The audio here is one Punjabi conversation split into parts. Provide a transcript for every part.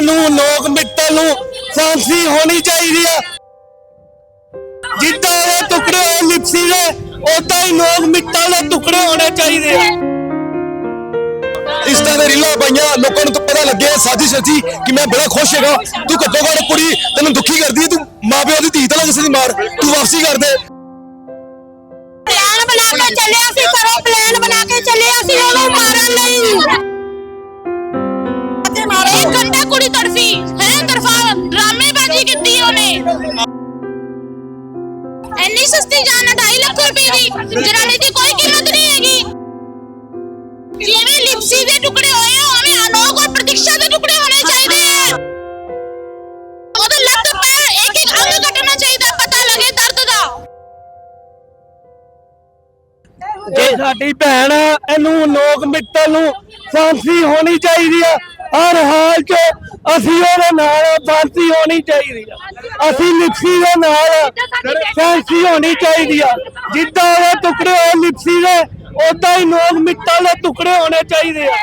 ਇਹਨੂੰ ਲੋਕ ਮਿੱਤਲ ਨੂੰ ਫਾਂਸੀ ਹੋਣੀ ਚਾਹੀਦੀ ਆ। ਜਿੱਦਾਂ ਇਹ ਟੁਕੜੇ ਹੋਏ ਲਿਪਸੀ ਦੇ ਉਦਾਂ ਹੀ ਲੋਕ ਮਿੱਤਲ ਦੇ ਟੁਕੜੇ ਹੋਣੇ ਚਾਹੀਦੇ ਆ। ਇਸ ਤਰ੍ਹਾਂ ਦੇ ਰੀਲਾਂ ਪਾਈਆਂ, ਲੋਕਾਂ ਨੂੰ ਤਾਂ ਪਤਾ ਲੱਗਿਆ ਸਾਜ਼ਿਸ਼ ਸੀ ਕਿ ਮੈਂ ਬੜਾ ਖੁਸ਼ ਹੈਗਾ। ਤੂੰ ਘੱਟੋ ਘੱਟ ਕੁੜੀ, ਤੈਨੂੰ ਦੁਖੀ ਕਰਦੀ ਹੈ ਤੂੰ ਮਾਪਿਓ ਦੀ ਧੀ ਤਾਂ ਕਿਸੇ ਦੀ ਮਾਰ, ਤੂੰ ਵਾਪਸੀ ਕਰ ਦੇ। ਪਲਾਨ ਬਣਾ ਕੇ ਚੱਲੇ ਅਸੀਂ, ਘਰੋਂ ਪਲਾਨ ਬਣਾ ਕੇ ਚੱਲੇ ਅਸੀਂ, ਉਹਨੂੰ ਮਾਰਨ ਲਈ। ਕੁੜੀ ਤੜਫੀ ਹੈ ਤਰਫਾ ਡਰਾਮੇਬਾਜ਼ੀ ਕੀਤੀ ਉਹਨੇ। ਇੰਨੀ ਸਸਤੀ ਜਾਨ 2.5 ਲੱਖ ਰੁਪਏ ਦੀ ਜਨਾਨੀ ਦੀ ਕੋਈ ਕੀਮਤ ਨਹੀਂ ਹੈਗੀ। ਜਿਵੇਂ ਲਿਪਸੀ ਦੇ ਟੁਕੜੇ ਹੋਏ ਆ, ਉਵੇਂ ਔਰ ਪ੍ਰਤੀਕਸ਼ਾ ਦੇ ਟੁਕੜੇ ਹੋਣੇ ਚਾਹੀਦੇ ਆ। ਉਹਦੇ ਲੱਤ ਪੈਰ ਇੱਕ ਇੱਕ ਅੰਗ ਕੱਟਣਾ ਚਾਹੀਦਾ ਪਤਾ ਲੱਗੇ ਦਰਦ ਦਾ। ਜੇ ਸਾਡੀ ਭੈਣ ਆ ਇਹਨੂੰ ਲੋਕ ਮਿੱਤਲ ਨੂੰ ਫਾਂਸੀ ਹੋਣੀ ਚਾਹੀਦੀ ਆ ਹਰ ਹਾਲ 'ਚ ਅਸੀਂ ਉਹਦੇ ਨਾਲ ਫਾਂਸੀ ਹੋਣੀ ਚਾਹੀਦੀ ਆ। ਅਸੀਂ ਲਿਪਸੀ ਦੇ ਨਾਲ ਫਾਂਸੀ ਹੋਣੀ ਚਾਹੀਦੀ ਆ। ਜਿੱਦਾਂ ਉਹ ਟੁਕੜੇ ਹੋਏ ਲਿਪਸੀ ਦੇ ਉਦਾਂ ਹੀ ਲੋਕ ਮਿੱਟਾਂ ਦੇ ਟੁਕੜੇ ਹੋਣੇ ਚਾਹੀਦੇ ਆ।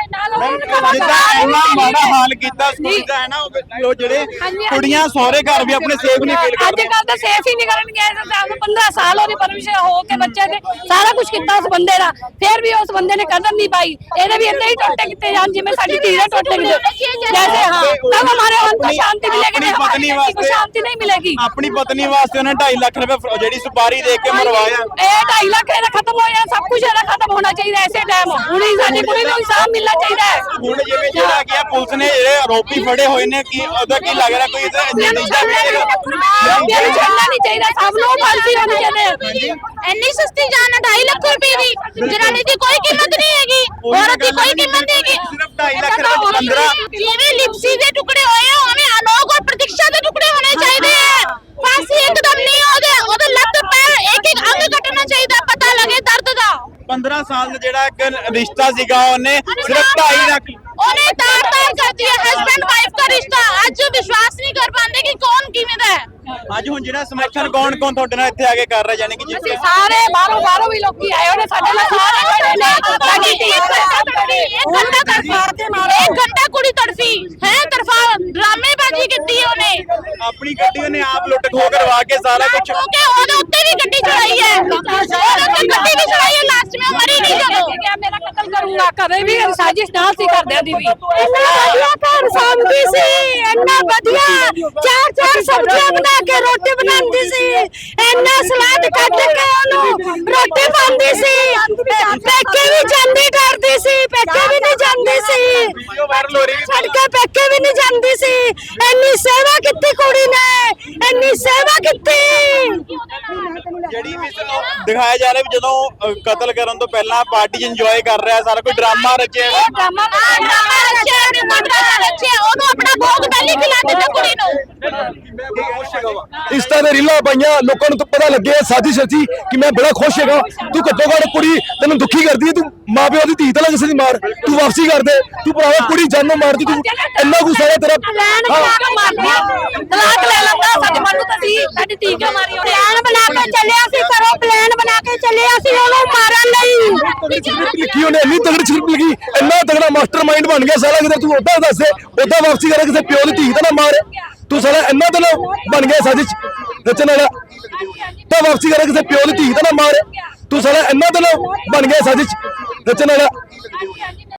ਜਿੱਦਾਂ ਇਹਨਾਂ ਮਾੜਾ ਹਾਲ ਕੀਤਾ ਸਕੂਲ ਦਾ ਹੈ ਨਾ ਉਹ ਜਿਹੜੇ ਕੁੜੀਆਂ ਸਹੁਰੇ ਘਰ ਵੀ ਆਪਣੇ ਸੇਫ ਨਹੀਂ ਫੀਲ ਕਰਦੇ ਅੱਜ ਕੱਲ ਤਾਂ ਸੇਫ ਹੀ ਨਹੀਂ ਕਰਨਗੇ ਇਸ ਦਾ 15 ਸਾਲ ਉਹਦੀ ਪਰਮਿਸ਼ਨ ਹੋ ਕੇ ਬੱਚੇ ਨੇ ਸਾਰਾ ਕੁਝ ਕੀਤਾ ਉਸ ਬੰਦੇ ਦਾ। ਫਿਰ ਵੀ ਉਸ ਬੰਦੇ ਨੇ ਕਦਰ ਨਹੀਂ ਪਾਈ। ਇਹਦੇ ਵੀ ਇੰਨੇ ਹੀ ਟੋਟੇ ਕਿਤੇ ਜਾਣ ਜਿਵੇਂ ਸਾਡੀ ਧੀ ਦੇ ਟੋਟੇ ਕਿਤੇ ਜੈਸੇ ਹਾਂ ਤਬ ਹਮਾਰੇ ਮਨ ਸ਼ਾਂਤੀ ਮਿਲੇਗੀ ਪਤਨੀ ਵਾਸਤੇ ਸ਼ਾਂਤੀ ਨਹੀਂ ਮਿਲੇਗੀ। ਆਪਣੀ ਪਤਨੀ ਵਾਸਤੇ ਉਹਨੇ 2.5 ਲੱਖ ਰੁਪਏ ਜਿਹੜੀ ਸੁਪਾਰੀ ਦੇ ਕੇ ਮਰਵਾਇਆ। ਇਹ 2.5 ਲੱਖ ਇਹਦਾ ਖਤਮ ਹੋਇਆ ਸਭ ਕੁਝ ਇਹਦਾ ਖਤਮ ਹੋਣਾ ਚਾਹੀਦਾ ਐਸੇ ਟਾਈਮ ਹੁਣ ਹੀ ਸਾਡੀ ਕੁੜੀ ਨੂੰ ਇਨਸਾਫ ਮਿਲਣਾ ਚਾਹੀਦਾ ਹੈ। ਹੁਣ ਜਿਵੇਂ ਜਿਹੜਾ ਗਿਆ ਪੁਲਿਸ ਨੇ ਜਿਹੜੇ ਆਰੋਪੀ ਫੜੇ ਹੋਏ ਨੇ ਕੀ ਉਹਦਾ ਕੀ ਲੱਗ ਰਿਹਾ? ਕੋਈ ਇਹਦਾ ਨਤੀਜਾ ਮਿਲੇਗਾ ਛੱਡਣਾ ਨਹੀਂ ਚਾਹੀਦਾ ਸਭ ਨੂੰ ਫਾਂਸੀ ਹੋਣੀ ਚਾਹੀਦੀ ਇੰਨੀ ਸਸਤੀ ਜਾਨ 2.5 ਲੱਖ ਰੁਪਏ ਦੀ ਜਨਾਨੀ ਦੀ ਕੋਈ ਕੀਮਤ ਨਹੀਂ ਹੈਗੀ। ਔਰਤ ਦੀ ਕੋਈ ਕੀਮਤ ਨਹੀਂ ਹੈਗੀ। ਸਿਰਫ 2.5 ਲੱਖ ਰੁਪਏ 15 ਜਿਵੇਂ ਲਿਪਸੀ ਦੇ ਟੁਕੜੇ ਹੋਏ ਆ ਉਵੇਂ ਅਨੋਖ ਔਰ ਪ੍ਰਤੀਕਸ਼ਾ ਦੇ ਟੁਕੜੇ ਹੋਣੇ ਚਾਹੀਦੇ ਆ ਫਾਂਸੀ ਇੱਕਦਮ ਨਹੀਂ ਉਹਦੇ ਉਹਦੇ ਲੱਤ ਪੈਰ ਇੱਕ ਇੱਕ ਅੰਗ ਕੱਟਣਾ ਚਾਹੀਦਾ ਪਤਾ ਲੱਗੇ ਦਰਦ ਦਾ 15 ਸਾਲ ਦਾ ਜਿਹੜਾ ਇੱਕ ਰਿਸ਼ਤਾ ਸੀਗਾ ਉਹਨੇ ਸਿਰਫ 2.5 ਲੱਖ ਉਹਨੇ ਤਾਰ ਤਾਰ ਕਰ ਦਿਆ ਹਸਬੈਂਡ ਵਾਈਫ ਦਾ ਰਿਸ਼ਤਾ। ਅੱਜ ਵਿਸ਼ਵਾਸ ਨਹੀਂ ਕਰ ਪਾਉਂਦੇ ਕਿ ਕੌਣ ਕਿਵੇਂ ਦਾ ਹੈ। ਅੱਜ ਹੁਣ ਜਿਹੜਾ ਸਮਰਥਨ ਕੌਣ ਕੌਣ ਤੁਹਾਡੇ ਨਾਲ ਇੱਥੇ ਆ ਕੇ ਕਰ ਰਿਹਾ ਯਾਨੀ ਕਿ ਜਿਸ ਸਾਰੇ ਬਾਹਰੋਂ ਬਾਹਰੋਂ ਵੀ ਲੋਕੀ ਆਏ ਹੋਣੇ ਸਾਡੇ ਨਾਲ ਸਾਰੇ ਖੜੇ ਨੇ। ਸਾਡੀ ਧੀ ਤੜਫੀ ਇੱਕ ਘੰਟਾ ਤੜਫੀ ਇੱਕ ਘੰਟਾ ਕੁੜੀ ਤੜਫੀ। ਹੈ ਤਰਫਾ ਡਰਾਮੇਬਾਜ਼ੀ ਕੀਤੀ ਉਹਨੇ। ਆਪਣੀ ਗੱਡੀ ਉਹਨੇ ਆਪ ਲੁੱਟ ਖੋ ਕਰਵਾ ਕੇ ਸਾਰਾ ਕੁਝ ਕਿਉਂਕਿ ਉਹਦੇ ਉੱਤੇ ਵੀ ਗੱਡੀ ਚੜਾਈ ਹੈ। ਉਹਦੇ ਉੱਤੇ ਗੱਡੀ ਵੀ ਚੜਾਈ ਹੈ ਲਾਸਟ ਵਿੱਚ ਉਹ ਮਰੀ ਕਿ ਮੇਰਾ ਕਤਲ ਕਰੂੰਗਾ। ਕਦੇ ਵੀ ਸਾਜ਼ਿਸ਼ ਨਾਲ ਸੀ ਕਰਦਿਆਂ ਦੀ ਵੀ। ਇੰਨਾ ਵਧੀਆ ਘਰ ਸਾਂਭਦੀ ਸੀ ਇੰਨਾ ਵਧੀਆ। ਚਾਰ ਚਾਰ ਸਬਜ਼ੀਆਂ ਬਣਾ ਕੇ ਰੋਟੀ ਬਣਾਉਂਦੀ ਸੀ। ਇੰਨਾ ਸਲਾਦ ਕੱਟ ਕੇ ਉਹਨੂੰ ਰੋਟੀ ਪਾਉਂਦੀ ਸੀ। ਪੇਕੇ ਵੀ ਜਾਂਦੀ ਕਰਦੀ ਸੀ ਪੇਕੇ ਵੀ ਨਹੀਂ ਜਾਂਦੀ ਸੀ। ਛੱਡ ਕੇ ਪੇਕੇ ਵੀ ਨਹੀਂ ਜਾਂਦੀ ਸੀ। ਇੰਨੀ ਸੇਵਾ ਕੀਤੀ ਕੁੜੀ ਨੇ ਇੰਨੀ ਸੇਵਾ ਕੀਤੀ। ਜਿਹੜੀ ਵੀ ਸਾਨੂੰ ਦਿਖਾਇਆ ਜਾ ਰਿਹਾ ਵੀ ਜਦੋਂ ਕਤਲ ਕਰਨ ਤੋਂ ਪਹਿਲਾਂ ਪਾਰਟੀ ਇੰਜੋਏ ਕਰ ਰਿਹਾ ਸਾਰਾ ਕੋਈ ਡਰਾਮਾ ਰਚਿਆ ਇਹ ਡਰਾਮਾ ਡਰਾਮਾ ਰੱਖਿਆ ਨੇ ਮੁੰਡਾ ਰੱਖਿਆ ਉਹਨੂੰ ਆਪਣਾ ਭੋਗ ਪਹਿਲੀ ਖਿਲਾ ਦਿੱਤਾ ਕੁੜੀ ਨੂੰ। ਇਸ ਤਰ੍ਹਾਂ ਦੇ ਰੀਲਾਂ ਪਾਈਆਂ ਲੋਕਾਂ ਨੂੰ ਤਾਂ ਪਤਾ ਲੱਗਿਆ ਸਾਜ਼ਿਸ਼ ਸੀ ਕਿ ਮੈਂ ਬੜਾ ਖੁਸ਼ ਹੈਗਾ। ਤੂੰ ਘੱਟੋ ਘੱਟ ਕੁੜੀ ਤੈਨੂੰ ਦੁਖੀ ਕਰਦੀ ਹੈ ਤੂੰ ਮਾਪਿਓ ਦੀ ਧੀ ਤਾਂ ਕਿਸੇ ਦੀ ਮਾਰ। ਤੂੰ ਵਾਪਸੀ ਕਰ ਦੇ ਤੂੰ ਭਰਾਵਾ ਕੁੜੀ ਜਾਨੋਂ ਮਾਰਦੀ ਤੂੰ ਇੰਨਾ ਗੁੱਸਾ ਹੈ ਤੇਰਾ। ਪਲਾਨ ਬਣਾ ਕੇ ਮਾਰਦੀ ਤਲਾਕ ਲੈ ਲੈਂਦਾ ਸਾਡੇ ਮਨ ਨੂੰ ਤਾਂ ਸੀ ਸਾਡੀ ਧੀ ਕਿਉਂ ਮਾਰੀ ਉਹਨੇ ਪਲਾਨ ਬਣਾ ਕੇ ਚੱਲੇ ਅਸੀਂ ਘਰੋਂ ਪਲਾਨ ਬਣਾ ਕੇ ਚੱਲੇ ਅਸੀਂ ਉਹਨੂੰ ਮਾਰਨ ਲਈ। ਸਕ੍ਰਿਪਟ ਉਹਨੇ ਇੰਨੀ ਤਗੜੀ ਸਕ੍ਰਿਪਟ ਲਿਖੀ, ਇੰਨਾ ਤਗੜਾ ਮਾਸਟਰਮਾਈਂਡ ਬਣ ਗਿਆ ਸਾਲਾ, ਕਿਤੇ ਤੂੰ ਉਦਾਂ ਦੱਸ ਦੇ, ਉਦਾਂ ਵਾਪਸੀ ਕਰੇ, ਕਿਸੇ ਪਿਓ ਦੀ ਧੀ ਤਾਂ ਨਾ ਮਾਰ। ਤੂੰ ਸਾਲਾ ਇੰਨਾ ਤਾਂ ਬਣ ਗਿਆ ਸਾਜ਼ਿਸ਼ ਰਚਨ ਵਾਲਾ ਤਾਂ ਵਾਪਸੀ ਕਰੇ, ਕਿਸੇ ਪਿਓ ਦੀ ਧੀ ਤਾਂ ਨਾ ਮਾਰ। ਤੂੰ ਸਾਲਾ ਇੰਨਾ ਤਾਂ ਬਣ ਗਿਆ ਸਾਜ਼ਿਸ਼ ਰਚਨ ਵਾਲਾ